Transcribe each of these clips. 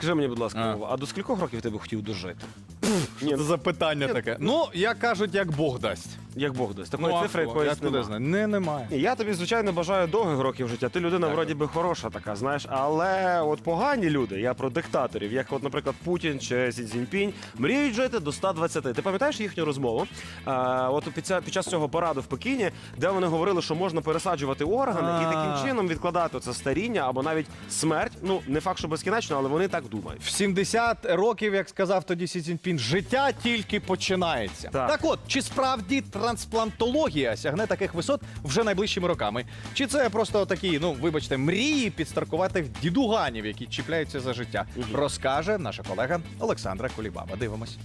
Скажи мені, будь ласка, А. Вова, а до скількох років ти би хотів дожити? Ні, це запитання таке. Ну, як кажуть, як Бог дасть. Як Бог дасть. Такої а цифри хто? якоїсь як туди немає. знає? Не, немає. Ні, Я тобі, звичайно, бажаю довгих років життя. Ти людина Так. вроді би хороша така, знаєш, але от погані люди, я про диктаторів, як от, наприклад, Путін чи Сі Цзіньпінь, мріють жити до 120. Ти пам'ятаєш їхню розмову? А, от під, ця- під час цього параду в Пекіні, де вони говорили, що можна пересаджувати органи і А. таким чином відкладати це старіння або навіть смерть. Ну не факт, що безкінечно, але вони так думають. В 70 років, як сказав тоді Сі Цзіньпін, життя тільки починається. Так. от, чи справді трансплантологія сягне таких висот вже найближчими роками? Чи це просто такі, ну вибачте, мрії підстаркуватих дідуганів, які чіпляються за життя? Розкаже наша колега Олександра Колібаба. Дивимось.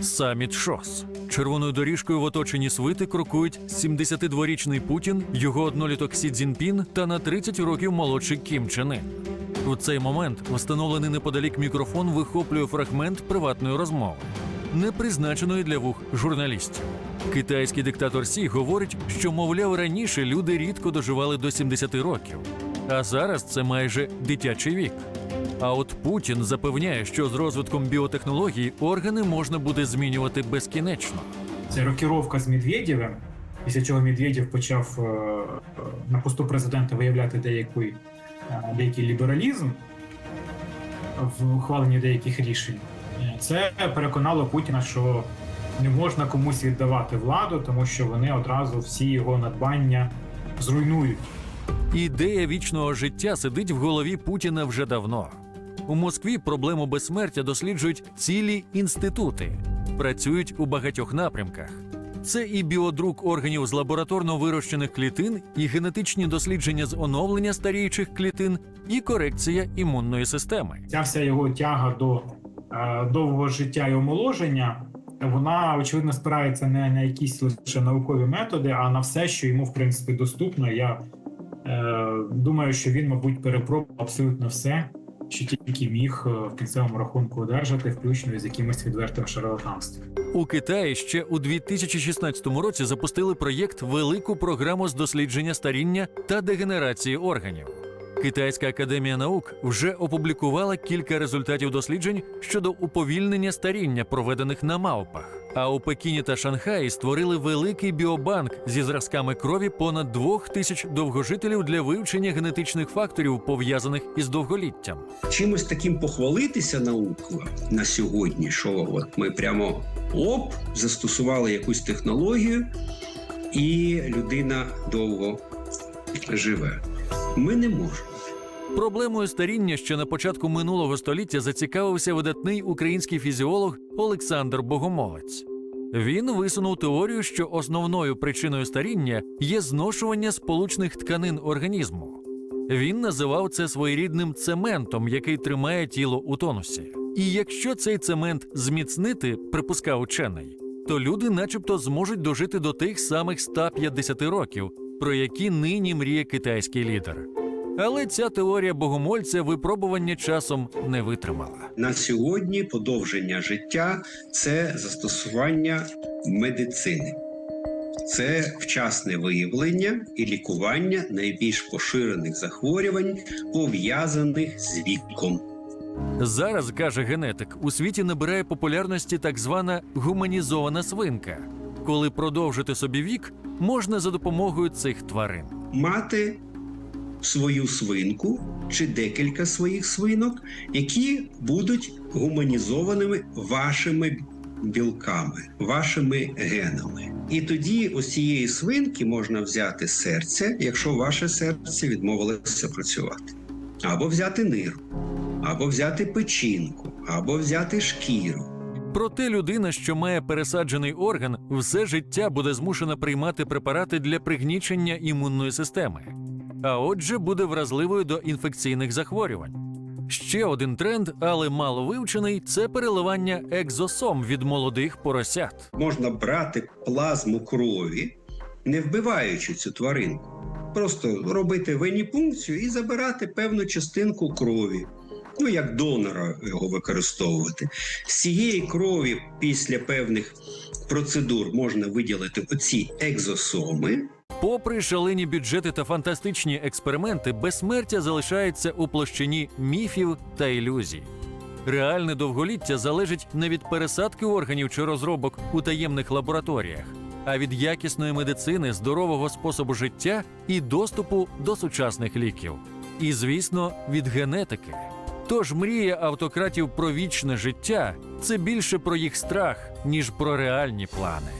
Саміт ШОС. Червоною доріжкою в оточенні свити крокують 72-річний Путін, його одноліток Сі Цзіньпін та на 30 років молодший Кім Чен Ын. У цей момент встановлений неподалік мікрофон вихоплює фрагмент приватної розмови, не призначеної для вух журналістів. Китайський диктатор Сі говорить, що, мовляв, раніше люди рідко доживали до 70 років, а зараз це майже дитячий вік. А от Путін запевняє, що з розвитком біотехнологій органи можна буде змінювати безкінечно. Це рокіровка з Медведєвим, після чого Медведєв почав е, е, на посту президента виявляти деякий, е, деякий лібералізм в ухваленні деяких рішень. Е, Це переконало Путіна, що не можна комусь віддавати владу, тому що вони одразу всі його надбання зруйнують. Ідея вічного життя сидить в голові Путіна вже давно. У Москві проблему безсмертя досліджують цілі інститути, працюють у багатьох напрямках. Це і біодрук органів з лабораторно вирощених клітин, і генетичні дослідження з оновлення старіючих клітин, і корекція імунної системи. Ця вся його тяга до е, довгого життя і омоложення, вона очевидно спирається не на якісь лише наукові методи, а на все, що йому в принципі доступно. Я е, думаю, що він, мабуть, перепробував абсолютно все, що тільки міг е, в кінцевому рахунку одержати, включно з якимось відвертим шарлатанством. У Китаї ще у 2016 році запустили проєкт Велику програму з дослідження старіння та дегенерації органів. Китайська академія наук вже опублікувала кілька результатів досліджень щодо уповільнення старіння, проведених на мавпах. А у Пекіні та Шанхаї створили великий біобанк зі зразками крові понад двох тисяч довгожителів для вивчення генетичних факторів, пов'язаних із довголіттям. чимось таким похвалитися наукою на сьогодні, що от ми прямо оп, застосували якусь технологію, і людина довго живе. Ми не можемо. Проблемою старіння ще на початку минулого століття зацікавився видатний український фізіолог Олександр Богомолець. Він висунув теорію, що основною причиною старіння є зношування сполучних тканин організму. Він називав це своєрідним цементом, який тримає тіло у тонусі. І якщо цей цемент зміцнити, припускав учений, то люди, начебто, зможуть дожити до тих самих 150 років, про які нині мріє китайський лідер. Але ця теорія богомольця випробування часом не витримала. На сьогодні подовження життя це застосування медицини. Це вчасне виявлення і лікування найбільш поширених захворювань, пов'язаних з віком. Зараз каже генетик, у світі набирає популярності так звана гуманізована свинка, коли продовжити собі вік можна за допомогою цих тварин. мати свою свинку чи декілька своїх свинок, які будуть гуманізованими вашими білками, вашими генами. І тоді ось цієї свинки можна взяти серце, якщо ваше серце відмовилося працювати, або взяти ниру, або взяти печінку, або взяти шкіру. Проте людина, що має пересаджений орган, все життя буде змушена приймати препарати для пригнічення імунної системи, а отже, буде вразливою до інфекційних захворювань. Ще один тренд, але мало вивчений, це переливання екзосом від молодих поросят. можна брати плазму крові, не вбиваючи цю тваринку. Просто робити веніпункцію і забирати певну частинку крові. Ну, як донора його використовувати. З цієї крові після певних процедур можна виділити оці екзосоми, Попри шалені бюджети та фантастичні експерименти, безсмертя залишається у площині міфів та ілюзій. Реальне довголіття залежить не від пересадки органів чи розробок у таємних лабораторіях, а від якісної медицини, здорового способу життя і доступу до сучасних ліків. І, звісно, від генетики. Тож мрія автократів про вічне життя це більше про їх страх, ніж про реальні плани.